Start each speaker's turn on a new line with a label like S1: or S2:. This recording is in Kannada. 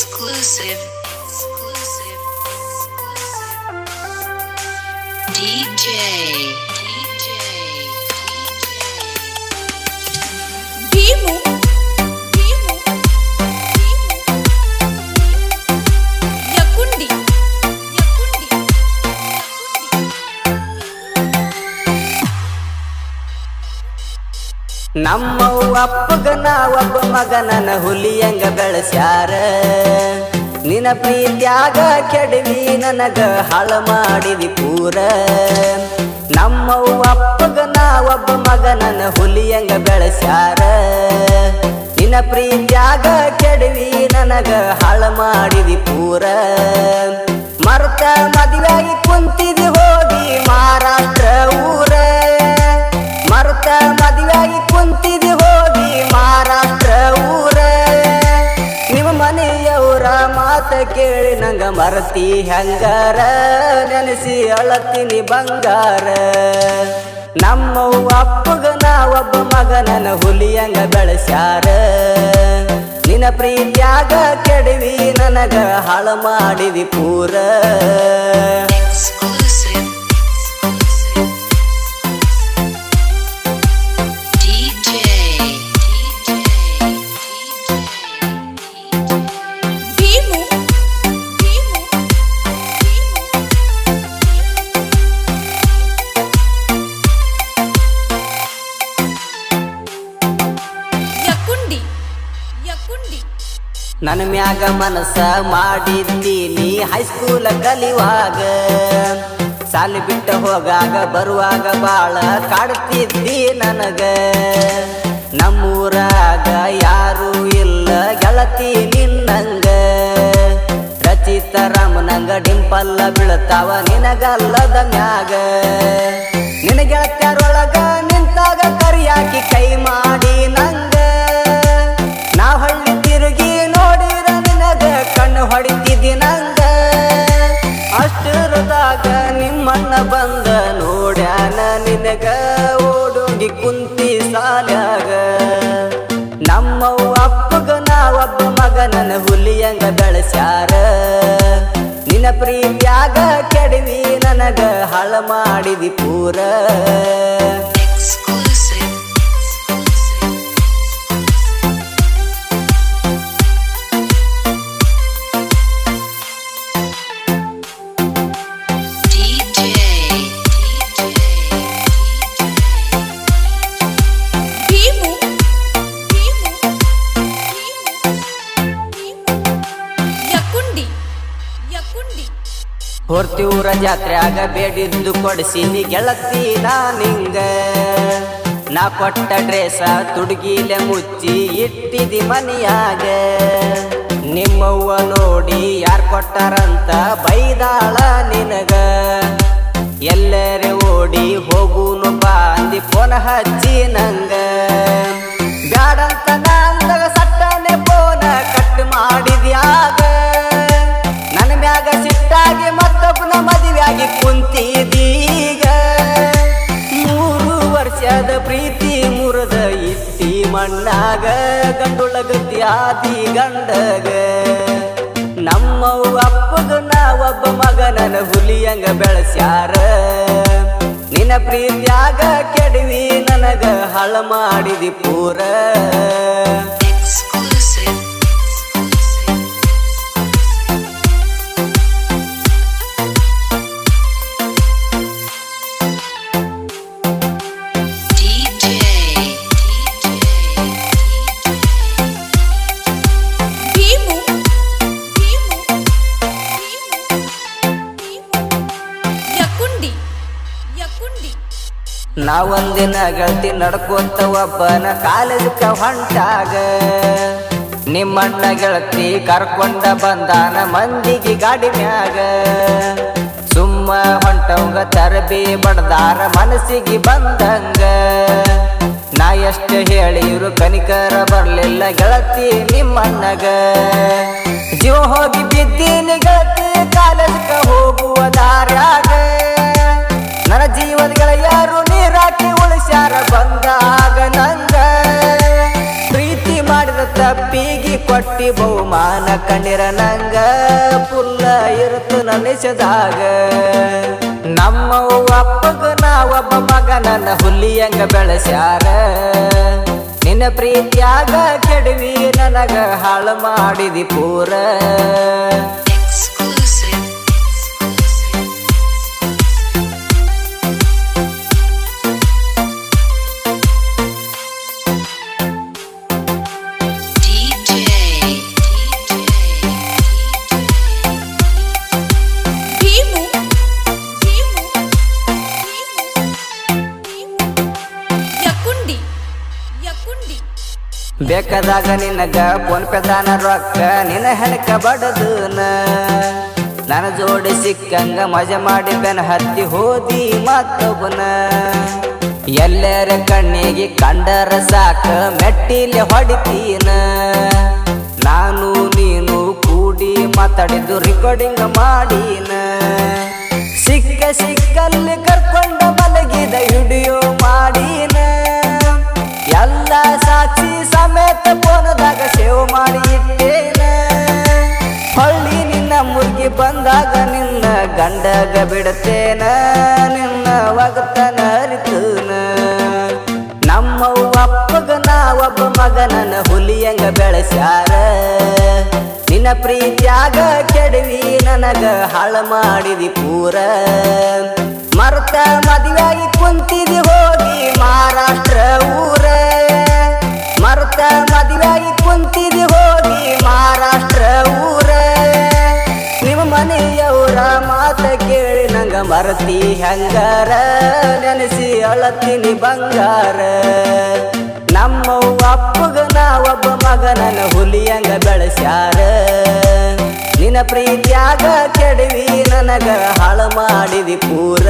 S1: Exclusive. Exclusive. DJ. DJ.
S2: DJ. Demo.
S3: ನಮ್ಮವ್ವ ಅಪ್ಪಗ ಒಬ್ಬ ಮಗನನ ಹುಲಿಯಂಗ ಬೆಳೆಸ್ಯಾರ. ನಿನ ಪ್ರೀತ್ಯಾಗ ಕೆಡವಿ, ನನಗ ಹಾಳ ಮಾಡಿದಿ ಪೂರ. ನಮ್ಮವ್ವ ಅಪ್ಪಗ ಒಬ್ಬ ಮಗನನ ಹುಲಿಯಂಗ ಬೆಳೆಸ್ಯಾರ. ನಿನ ಪ್ರೀತ್ಯಾಗ ಕೆಡವಿ, ನನಗ ಹಾಳ ಮಾಡಿದಿ ಪೂರ. ಮರ್ತ ಮದುವೆಯಾಗಿ ಕುಂತಿದಿ ಹೋಗಿ ಮರತಿ ಹೆಂಗಾರ? ನೆನೆಸಿ ಅಳತೀನಿ ಬಂಗಾರ. ನಮ್ಮ ಅಪ್ಪಗ, ನಾವೊಬ್ಬ ಮಗನನ ಹುಲಿಯಂಗ ಬೆಳೆಸ್ಯಾರ. ನಿನ ಪ್ರೀತಿಯಾಗ ಕೆಡವಿ, ನನಗ ಹಾಳು ಮಾಡಿದಿ ಪೂರ. ನನ್ನ ಮ್ಯಾಗ ಮನಸ ಮಾಡಿದ್ದೀನಿ. ಹೈಸ್ಕೂಲ ಕಲಿಯುವಾಗ ಸಾಲಿ ಬಿಟ್ಟ ಹೋಗಾಗ ಬರುವಾಗ ಬಾಳ ಕಾಡ್ತಿದ್ದಿ ನನಗ. ನಮ್ಮೂರಾಗ ಯಾರು ಇಲ್ಲ ಗೆಳತಿ ನಿನ್ನಂಗ. ರಚಿತ ರಾಮನಂಗ ಡಿಂಪಲ್ಲ ಬೀಳ್ತಾವ ನಿನಗಲ್ಲದ ಮ್ಯಾಗ. ನಿನ ಗೆಳತ್ಯಾರೊಳಗ ನಿಂತಾಗ ಕರಿಯಾಕಿ ಕೈ ಮಾಡಿ ನಂಗ. ಕುಂತಿ ಸಾಲ್ಯಾಗ. ನಮ್ಮವ್ವ ಅಪ್ಪಗ, ನಾವೊಬ್ಬ ಮಗನನ ಹುಲಿಯಂಗ ಬೆಳೆಸ್ಯಾರ. ನಿನ ಪ್ರೀತಿಯಾಗ ಕೆಡವಿ ನನಗ ಹಳ ಮಾಡಿದಿ ಪೂರ. ಹೊರ್ತಿವ್ರ ಜಾತ್ರೆಯಾಗ ಬೇಡಿದ್ದು ಗೆಳತಿ ನಾ ನಿಂಗ. ನಾ ಕೊಟ್ಟ ಡ್ರೆಸ ತುಡುಗಿಲೆ ಮುಚ್ಚಿ ಇಟ್ಟಿದಿ ಮನಿಯಾಗ. ನಿಮ್ಮವ್ವ ನೋಡಿ ಯಾರ್ ಕೊಟ್ಟಾರಂತ ಬೈದಾಳ ನಿನಗ. ಎಲ್ಲರೇ ಓಡಿ ಹೋಗುನು ಬಾ ಅಂದಿ ಫೋನ್ ಹಚ್ಚಿ ನಂಗ. ಆದಿ ಗಂಡಗ. ನಮ್ಮವ್ವ ಅಪ್ಪಗ, ನಾವೊಬ್ಬ ಮಗನನ ಹುಲಿಯಂಗ ಬೆಳೆಸ್ಯಾರ. ನಿನ ಪ್ರೀತಿಯಾಗ ಕೆಡವಿ ನನಗ ಹಳ ಮಾಡಿದಿ ಪೂರ. ನಾವೊಂದಿನ ಗೆಳತಿ ನಡ್ಕೋತ ಒಬ್ಬನ ಕಾಲೇಜಕ್ಕ ಹೊಂಟಾಗ. ನಿಮ್ಮಣ್ಣ ಗೆಳತಿ ಕರ್ಕೊಂಡ ಬಂದಾನ ಮಂದಿಗೆ ಗಾಡಿ ಮ್ಯಾಗ. ಸುಮ್ಮ ಹೊಂಟವಂಗ ತರಬಿ ಬಡದಾರ ಮನಸ್ಸಿಗೆ ಬಂದಂಗ. ನಾ ಎಷ್ಟು ಹೇಳಿರು ಕನಿಕರ ಬರ್ಲಿಲ್ಲ ಗೆಳತಿ ನಿಮ್ಮಣ್ಣಗ. ಜೀವ ಹೋಗಿ ಬಿದ್ದೀನಿ ಗೆಳತಿ ಕಾಲೇಜಕ್ಕ ಹೋಗುವ ದಾರ್ಯಾಗ. ನನ್ನ ಜೀವನಗಳ ಗೆಳೆಯರು ನೀರಾಕಿ ಉಳಿಸ್ಯಾರ ಬಂದಾಗ ನಂಗ ಪ್ರೀತಿ ಮಾಡಿದ ತಪ್ಪಿಗೆ ಕೊಟ್ಟಿ ಬಹುಮಾನ ಕಂಡಿರ ನಂಗ. ಪುಲ್ಲ ಇರುತ್ತು ನನಿಸದಾಗ ನಮ್ಮ ಅಪ್ಪಗ, ನಾವೊಬ್ಬ ಮಗ, ನನ್ನ ಹುಲಿಯಂಗ ಬೆಳೆಸ್ಯಾರ. ನಿನ್ನ ಪ್ರೀತಿಯಾಗ ಕೆಡವಿ ನನಗ ಹಾಳು ಮಾಡಿದಿ ಪೂರ. ಬೇಕಾದಾಗ ನಿನಗ ಫೋನ್ ಪೇ ತಾನ ರೊಕ್ಕ, ನಿನ್ನ ಹೆಣಕ ಬಡದನ. ನನ್ನ ಜೋಡಿ ಸಿಕ್ಕಂಗ ಮಜಾ ಮಾಡಿ ಬೆನ್ ಹತ್ತಿ ಹೋದಿ ಮತ್ತೊಬ್ಬನ. ಎಲ್ಲರ ಕಣ್ಣಿಗೆ ಕಂಡರ ಸಾಕ, ಮೆಟ್ಟಿಲೆ ಹೊಡಿತೀನ. ನಾನು ನೀನು ಕೂಡಿ ಮಾತಾಡಿದ್ದು ರೆಕಾರ್ಡಿಂಗ್ ಮಾಡೀನ. ಬಂದಾಗ ನಿನ್ನ ಗಂಡಗ ಬಿಡತೇನ ನಿನ್ನ ಒಗತನ ಅರಿತನ. ನಮ್ಮ ಅಪ್ಪಗ, ನಾವೊಬ್ಬ ಮಗನನ್ನ ಹುಲಿಯಂಗ ಬೆಳೆಸ್ಯಾರ. ನಿನ್ನ ಪ್ರೀತಿಯಾಗ ಕೆಡವಿ ನನಗ ಹಾಳ ಮಾಡಿದಿ ಪೂರ. ಮರುತ ಮದುವೆಯಾಗಿ ಕುಂತಿದಿ ಹೋಗಿ ಮಹಾರಾಷ್ಟ್ರ ಊರ. ಮರುತ ಮದುವೆಯಾಗಿ ಕುಂತಿದಿ ಹೋಗಿ ಮಹಾರಾಷ್ಟ್ರ ಮರತಿ ಹೆಂಗಾರ ನೆನೆಸಿ ಅಳತೀನಿ ಬಂಗಾರ. ನಮ್ಮ ಅಪ್ಪಗ ನಾವೊಬ್ಬ ಮಗನನ್ನ ಹುಲಿಯಂಗ ಬೆಳೆಸ್ಯಾರ. ನಿನ್ನ ಪ್ರೀತಿಯಾಗ ಕೆಡವಿ, ನನಗ ಹಾಳು ಮಾಡಿದಿ ಪೂರ.